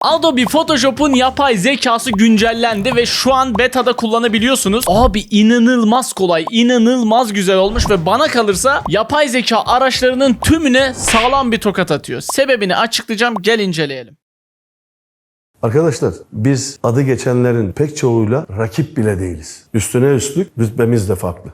Adobe Photoshop'un yapay zekası güncellendi ve şu an beta'da kullanabiliyorsunuz. Abi inanılmaz kolay, inanılmaz güzel olmuş ve bana kalırsa yapay zeka araçlarının tümüne sağlam bir tokat atıyor. Sebebini açıklayacağım, gel inceleyelim. Arkadaşlar biz adı geçenlerin pek çoğuyla rakip bile değiliz. Üstüne üstlük rütbemiz de farklı.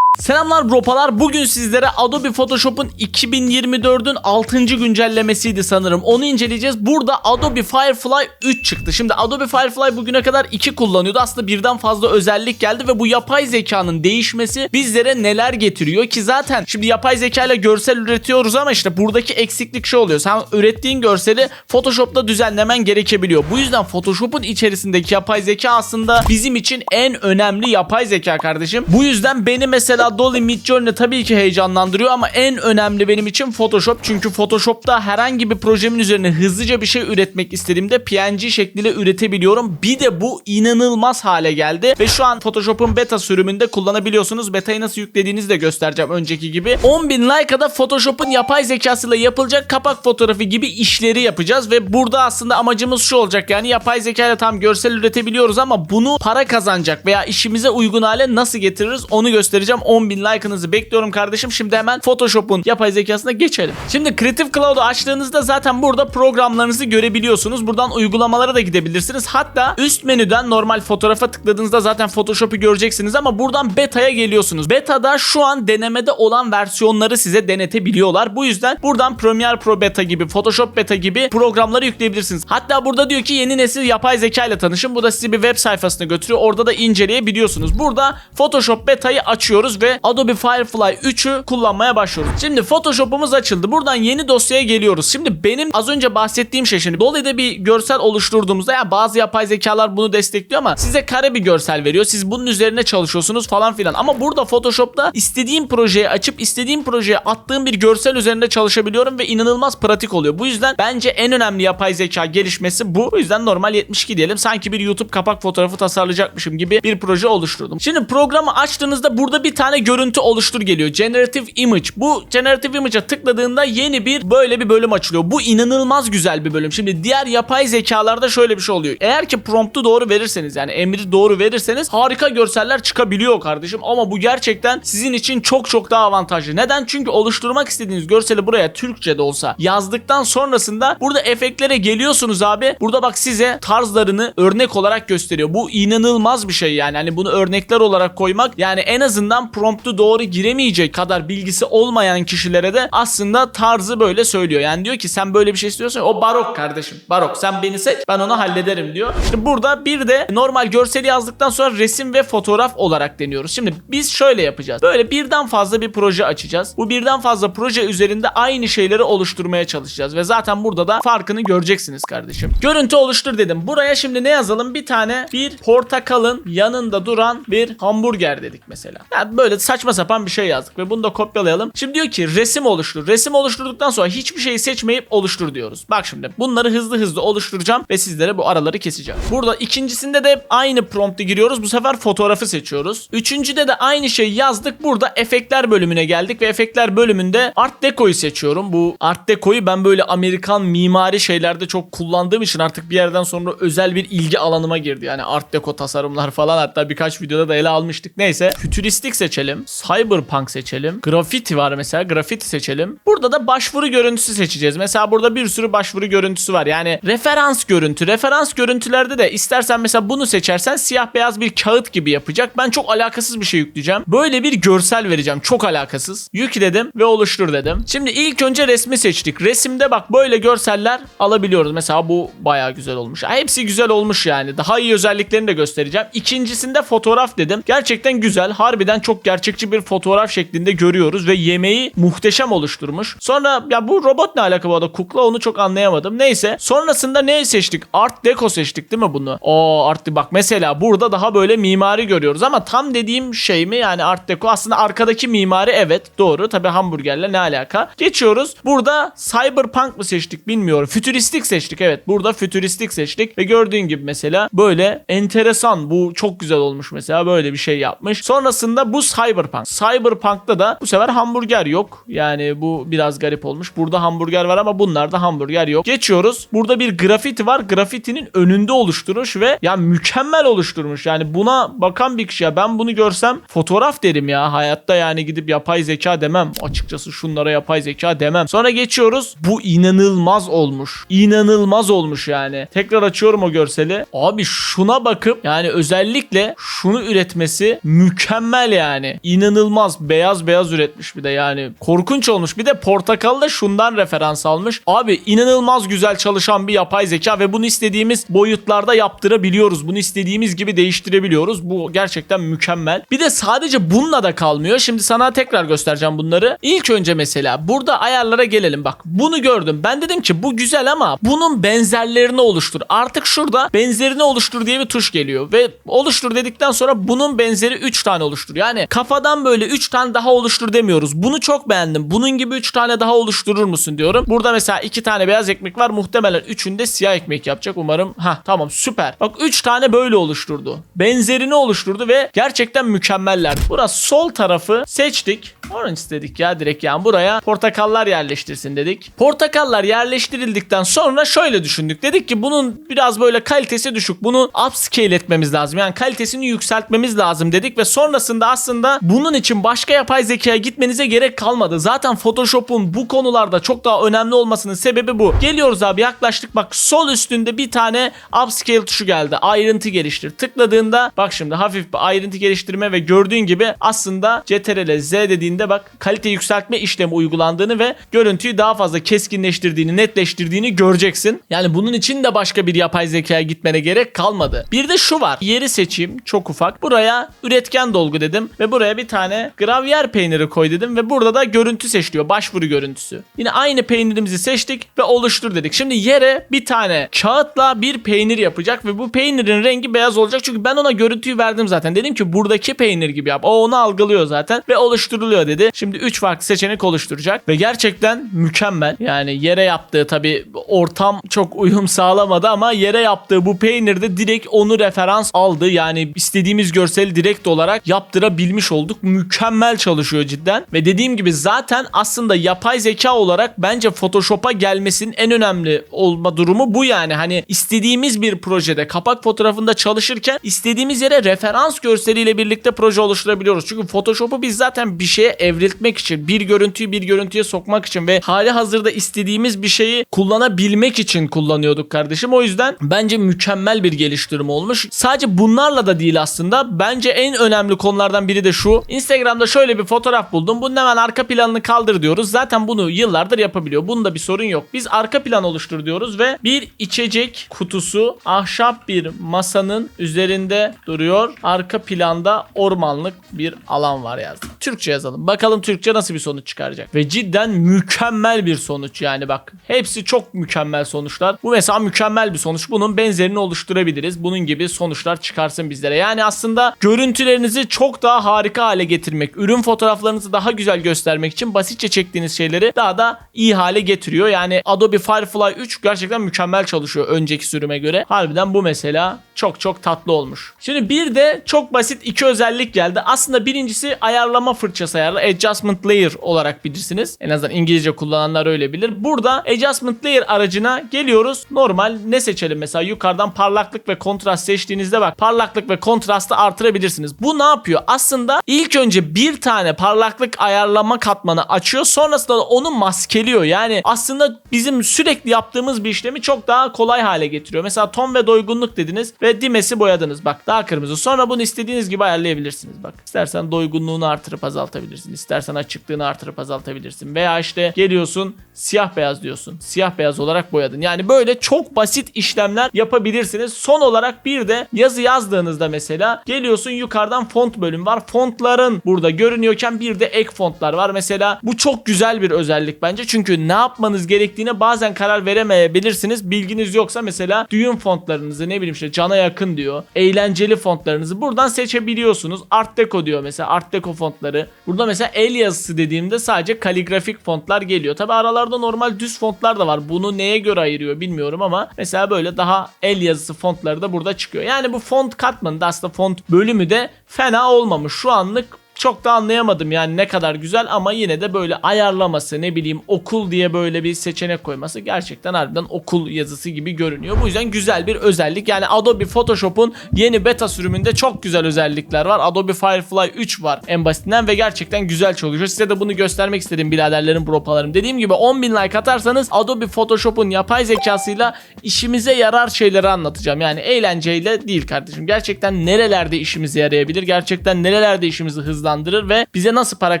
Selamlar bropalar. Bugün sizlere Adobe Photoshop'un 2024'ün 6. güncellemesiydi sanırım. Onu inceleyeceğiz. Burada Adobe Firefly 3 çıktı. Şimdi Adobe Firefly bugüne kadar 2 kullanıyordu. Aslında birden fazla özellik geldi ve bu yapay zekanın değişmesi bizlere neler getiriyor ki zaten şimdi yapay zeka ile görsel üretiyoruz ama işte buradaki eksiklik şu oluyor. Sen ürettiğin görseli Photoshop'ta düzenlemen gerekebiliyor. Bu yüzden Photoshop'un içerisindeki yapay zeka aslında bizim için en önemli yapay zeka kardeşim. Bu yüzden beni mesela Dolly Midjourney tabii ki heyecanlandırıyor ama en önemli benim için Photoshop. Çünkü Photoshop'ta herhangi bir projemin üzerine hızlıca bir şey üretmek istediğimde PNG şekliyle üretebiliyorum. Bir de bu inanılmaz hale geldi ve şu an Photoshop'un beta sürümünde kullanabiliyorsunuz. Beta'yı nasıl yüklediğinizi de göstereceğim önceki gibi. 10.000 like'a Photoshop'un yapay zekasıyla yapılacak kapak fotoğrafı gibi işleri yapacağız ve burada aslında amacımız şu olacak yani yapay zeka ile tam görsel üretebiliyoruz ama bunu para kazanacak veya işimize uygun hale nasıl getiririz onu göstereceğim. 10.000 like'ınızı bekliyorum kardeşim. Şimdi hemen Photoshop'un yapay zekasına geçelim. Şimdi Creative Cloud'u açtığınızda zaten burada programlarınızı görebiliyorsunuz. Buradan uygulamalara da gidebilirsiniz. Hatta üst menüden normal fotoğrafa tıkladığınızda zaten Photoshop'u göreceksiniz ama buradan beta'ya geliyorsunuz. Beta'da şu an denemede olan versiyonları size denetebiliyorlar. Bu yüzden buradan Premiere Pro Beta gibi, Photoshop Beta gibi programları yükleyebilirsiniz. Hatta burada diyor ki yeni nesil yapay zeka ile tanışın. Bu da sizi bir web sayfasına götürüyor. Orada da inceleyebiliyorsunuz. Burada Photoshop Beta'yı açıyoruz ve Adobe Firefly 3'ü kullanmaya başlıyoruz. Şimdi Photoshop'umuz açıldı. Buradan yeni dosyaya geliyoruz. Şimdi benim az önce bahsettiğim şey şimdi Dolly'de bir görsel oluşturduğumuzda ya bazı yapay zekalar bunu destekliyor ama size kare bir görsel veriyor. Siz bunun üzerine çalışıyorsunuz falan filan. Ama burada Photoshop'ta istediğim projeyi açıp istediğim projeye attığım bir görsel üzerinde çalışabiliyorum ve inanılmaz pratik oluyor. Bu yüzden bence en önemli yapay zeka gelişmesi bu. Bu yüzden normal 72 diyelim. Sanki bir YouTube kapak fotoğrafı tasarlayacakmışım gibi bir proje oluşturdum. Şimdi programı açtığınızda burada bir tane görüntü oluştur geliyor. Generative Image. Bu Generative Image'a tıkladığında yeni bir böyle bir bölüm açılıyor. Bu inanılmaz güzel bir bölüm. Şimdi diğer yapay zekalarda şöyle bir şey oluyor. Eğer ki promptu doğru verirseniz yani emri doğru verirseniz harika görseller çıkabiliyor kardeşim. Ama bu gerçekten sizin için çok çok daha avantajlı. Neden? Çünkü oluşturmak istediğiniz görseli buraya Türkçe de olsa yazdıktan sonrasında burada efektlere geliyorsunuz abi. Burada bak size tarzlarını örnek olarak gösteriyor. Bu inanılmaz bir şey yani. Hani bunu örnekler olarak koymak yani en azından promptu doğru giremeyecek kadar bilgisi olmayan kişilere de aslında tarzı böyle söylüyor. Yani diyor ki sen böyle bir şey istiyorsan o barok kardeşim. Barok sen beni seç ben onu hallederim diyor. Şimdi burada bir de normal görseli yazdıktan sonra resim ve fotoğraf olarak deniyoruz. Şimdi biz şöyle yapacağız. Böyle birden fazla bir proje açacağız. Bu birden fazla proje üzerinde aynı şeyleri oluşturmaya çalışacağız. Ve zaten burada da farkını göreceksiniz kardeşim. Görüntü oluştur dedim. Buraya şimdi ne yazalım? Bir tane bir portakalın yanında duran bir hamburger dedik mesela. Yani böyle saçma sapan bir şey yazdık ve bunu da kopyalayalım. Şimdi diyor ki resim oluştur. Resim oluşturduktan sonra hiçbir şeyi seçmeyip oluştur diyoruz. Bak şimdi bunları hızlı hızlı oluşturacağım ve sizlere bu araları keseceğim. Burada ikincisinde de aynı promptu giriyoruz. Bu sefer fotoğrafı seçiyoruz. Üçüncüde de aynı şeyi yazdık. Burada efektler bölümüne geldik ve efektler bölümünde Art Deco'yu seçiyorum. Bu Art Deco'yu ben böyle Amerikan mimari şeylerde çok kullandığım için artık bir yerden sonra özel bir ilgi alanıma girdi. Yani Art Deco tasarımlar falan hatta birkaç videoda da ele almıştık. Neyse fütüristik seçelim. Cyberpunk seçelim. Graffiti var mesela. Graffiti seçelim. Burada da başvuru görüntüsü seçeceğiz. Mesela burada bir sürü başvuru görüntüsü var. Yani referans görüntü. Referans görüntülerde de istersen mesela bunu seçersen siyah beyaz bir kağıt gibi yapacak. Ben çok alakasız bir şey yükleyeceğim. Böyle bir görsel vereceğim. Çok alakasız. Yükledim ve oluştur dedim. Şimdi ilk önce resmi seçtik. Resimde bak böyle görseller alabiliyoruz. Mesela bu bayağı güzel olmuş. Hepsi güzel olmuş yani. Daha iyi özelliklerini de göstereceğim. İkincisinde fotoğraf dedim. Gerçekten güzel. Harbiden çok gerçekçi bir fotoğraf şeklinde görüyoruz ve yemeği muhteşem oluşturmuş. Sonra ya bu robot ne alaka bu arada? Kukla onu çok anlayamadım. Neyse. Sonrasında ne seçtik? Art Deco seçtik değil mi bunu? O Art bak mesela burada daha böyle mimari görüyoruz ama tam dediğim şey mi? Yani Art Deco aslında arkadaki mimari evet doğru. Tabi hamburgerle ne alaka? Geçiyoruz. Burada Cyberpunk mı seçtik bilmiyorum. Fütüristik seçtik evet. Burada fütüristik seçtik ve gördüğün gibi mesela böyle enteresan bu çok güzel olmuş mesela böyle bir şey yapmış. Sonrasında bu Cyberpunk. Cyberpunk'ta da bu sefer hamburger yok. Yani bu biraz garip olmuş. Burada hamburger var ama bunlarda hamburger yok. Geçiyoruz. Burada bir grafiti var. Grafitinin önünde oluşturmuş ve ya mükemmel oluşturmuş. Yani buna bakan bir kişi ya ben bunu görsem fotoğraf derim ya. Hayatta yani gidip yapay zeka demem. Açıkçası şunlara yapay zeka demem. Sonra geçiyoruz. Bu inanılmaz olmuş. İnanılmaz olmuş yani. Tekrar açıyorum o görseli. Abi şuna bakıp yani özellikle şunu üretmesi mükemmel yani. İnanılmaz beyaz beyaz üretmiş bir de yani. Korkunç olmuş. Bir de portakal da şundan referans almış. Abi inanılmaz güzel çalışan bir yapay zeka ve bunu istediğimiz boyutlarda yaptırabiliyoruz. Bunu istediğimiz gibi değiştirebiliyoruz. Bu gerçekten mükemmel. Bir de sadece bununla da kalmıyor. Şimdi sana tekrar göstereceğim bunları. İlk önce mesela burada ayarlara gelelim. Bak bunu gördüm. Ben dedim ki bu güzel ama bunun benzerlerini oluştur. Artık şurada benzerini oluştur diye bir tuş geliyor. Ve oluştur dedikten sonra bunun benzeri 3 tane oluştur. Yani kafadan böyle 3 tane daha oluştur demiyoruz. Bunu çok beğendim. Bunun gibi 3 tane daha oluşturur musun diyorum. Burada mesela 2 tane beyaz ekmek var. Muhtemelen 3'ünde siyah ekmek yapacak umarım. Ha tamam süper. Bak 3 tane böyle oluşturdu. Benzerini oluşturdu ve gerçekten mükemmeller. Burası sol tarafı seçtik. Orange dedik ya direkt yani buraya portakallar yerleştirsin dedik. Portakallar yerleştirildikten sonra şöyle düşündük. Dedik ki bunun biraz böyle kalitesi düşük. Bunu upscale etmemiz lazım. Yani kalitesini yükseltmemiz lazım dedik ve sonrasında aslında bunun için başka yapay zekaya gitmenize gerek kalmadı. Zaten Photoshop'un bu konularda çok daha önemli olmasının sebebi bu. Geliyoruz abi yaklaştık bak sol üstünde bir tane upscale tuşu geldi. Ayrıntı geliştir. Tıkladığında bak şimdi hafif bir ayrıntı geliştirme ve gördüğün gibi aslında CTRL Z dediğinde bak kalite yükseltme işlemi uygulandığını ve görüntüyü daha fazla keskinleştirdiğini, netleştirdiğini göreceksin. Yani bunun için de başka bir yapay zekaya gitmene gerek kalmadı. Bir de şu var. Yeri seçeyim. Çok ufak. Buraya üretken dolgu dedim ve buraya bir tane gravyer peyniri koy dedim ve burada da görüntü seçiliyor. Başvuru görüntüsü. Yine aynı peynirimizi seçtik ve oluştur dedik. Şimdi yere bir tane kağıtla bir peynir yapacak ve bu peynirin rengi beyaz olacak. Çünkü ben ona görüntüyü verdim zaten. Dedim ki buradaki peynir gibi yap. O onu algılıyor zaten ve oluşturuluyor dedi. Şimdi 3 farklı seçenek oluşturacak ve gerçekten mükemmel. Yani yere yaptığı tabi ortam çok uyum sağlamadı ama yere yaptığı bu peynirde direkt onu referans aldı. Yani istediğimiz görseli direkt olarak yaptırabilmiş olduk. Mükemmel çalışıyor cidden. Ve dediğim gibi zaten aslında yapay zeka olarak bence Photoshop'a gelmesinin en önemli olma durumu bu yani. Hani istediğimiz bir projede kapak fotoğrafında çalışırken istediğimiz yere referans görseliyle birlikte proje oluşturabiliyoruz. Çünkü Photoshop'u biz zaten bir şeye evriltmek için, bir görüntüyü bir görüntüye sokmak için ve hali hazırda istediğimiz bir şeyi kullanabilmek için kullanıyorduk kardeşim. O yüzden bence mükemmel bir geliştirme olmuş. Sadece bunlarla da değil aslında. Bence en önemli konulardan biri de şu. Instagram'da şöyle bir fotoğraf buldum. Bunun hemen arka planını kaldır diyoruz. Zaten bunu yıllardır yapabiliyor. Bunda bir sorun yok. Biz arka plan oluştur diyoruz ve bir içecek kutusu ahşap bir masanın üzerinde duruyor. Arka planda ormanlık bir alan var yazdım. Türkçe yazalım. Bakalım Türkçe nasıl bir sonuç çıkaracak. Ve cidden mükemmel bir sonuç yani bak. Hepsi çok mükemmel sonuçlar. Bu mesela mükemmel bir sonuç. Bunun benzerini oluşturabiliriz. Bunun gibi sonuçlar çıkarsın bizlere. Yani aslında görüntülerinizi çok daha harika hale getirmek, ürün fotoğraflarınızı daha güzel göstermek için basitçe çektiğiniz şeyleri daha da iyi hale getiriyor. Yani Adobe Firefly 3 gerçekten mükemmel çalışıyor önceki sürüme göre. Harbiden bu mesela çok çok tatlı olmuş. Şimdi bir de çok basit iki özellik geldi. Aslında birincisi ayarlama fırçası ayarlı. Adjustment Layer olarak bilirsiniz. En azından İngilizce kullananlar öyle bilir. Burada Adjustment Layer aracına geliyoruz. Normal ne seçelim mesela yukarıdan parlaklık ve kontrast seçtiğinizde bak parlaklık ve kontrastı artırabilirsiniz. Bu ne yapıyor? Aslında ilk önce bir tane parlaklık ayarlama katmanı açıyor. Sonrasında da onu maskeliyor. Yani aslında bizim sürekli yaptığımız bir işlemi çok daha kolay hale getiriyor. Mesela ton ve doygunluk dediniz ve dimesi boyadınız. Bak daha kırmızı. Sonra bunu istediğiniz gibi ayarlayabilirsiniz. Bak istersen doygunluğunu artırıp azaltabilirsin. İstersen açıklığını artırıp azaltabilirsin. Veya işte geliyorsun siyah beyaz diyorsun. Siyah beyaz olarak boyadın. Yani böyle çok basit işlemler yapabilirsiniz. Son olarak bir de yazı yazdığınızda mesela geliyorsun yukarıdan font bölüm var. Fontların burada görünüyorken bir de ek fontlar var. Mesela bu çok güzel bir özellik bence. Çünkü ne yapmanız gerektiğine bazen karar veremeyebilirsiniz. Bilginiz yoksa mesela düğün fontlarınızı ne bileyim işte cana yakın diyor. Eğlenceli fontlarınızı buradan seçebiliyorsunuz. Art Deco diyor mesela Art Deco fontları. Burada mesela el yazısı dediğimde sadece kaligrafik fontlar geliyor. Tabi aralarda normal düz fontlar da var. Bunu neye göre ayırıyor bilmiyorum ama mesela böyle daha el yazısı fontları da burada çıkıyor. Yani bu font katmanı da aslında font bölümü de fena olmamış. Şu anlık çok da anlayamadım yani ne kadar güzel ama yine de böyle ayarlaması ne bileyim okul diye böyle bir seçenek koyması gerçekten harbiden okul yazısı gibi görünüyor. Bu yüzden güzel bir özellik. Yani Adobe Photoshop'un yeni beta sürümünde çok güzel özellikler var. Adobe Firefly 3 var en basitinden ve gerçekten güzel çalışıyor. Size de bunu göstermek istedim biraderlerim, bropalarım. Dediğim gibi 10.000 like atarsanız Adobe Photoshop'un yapay zekasıyla işimize yarar şeyleri anlatacağım. Yani eğlenceyle değil kardeşim. Gerçekten nerelerde işimize yarayabilir? Gerçekten nerelerde işimizi hızlandırır ve bize nasıl para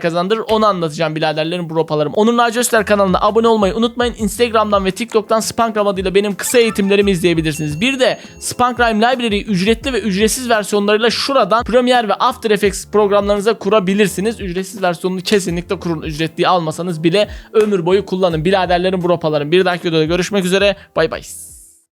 kazandırır onu anlatacağım biraderlerim, bropalarım. Onur Naci Özter kanalına abone olmayı unutmayın. Instagram'dan ve TikTok'tan Spangram adıyla benim kısa eğitimlerimi izleyebilirsiniz. Bir de Spankrime Library ücretli ve ücretsiz versiyonlarıyla şuradan Premiere ve After Effects programlarınıza kurabilirsiniz. Ücretsiz versiyonunu kesinlikle kurun. Ücretliyi almasanız bile ömür boyu kullanın. Biraderlerim, bropalarım. Bir dahaki videoda görüşmek üzere. Bay bay.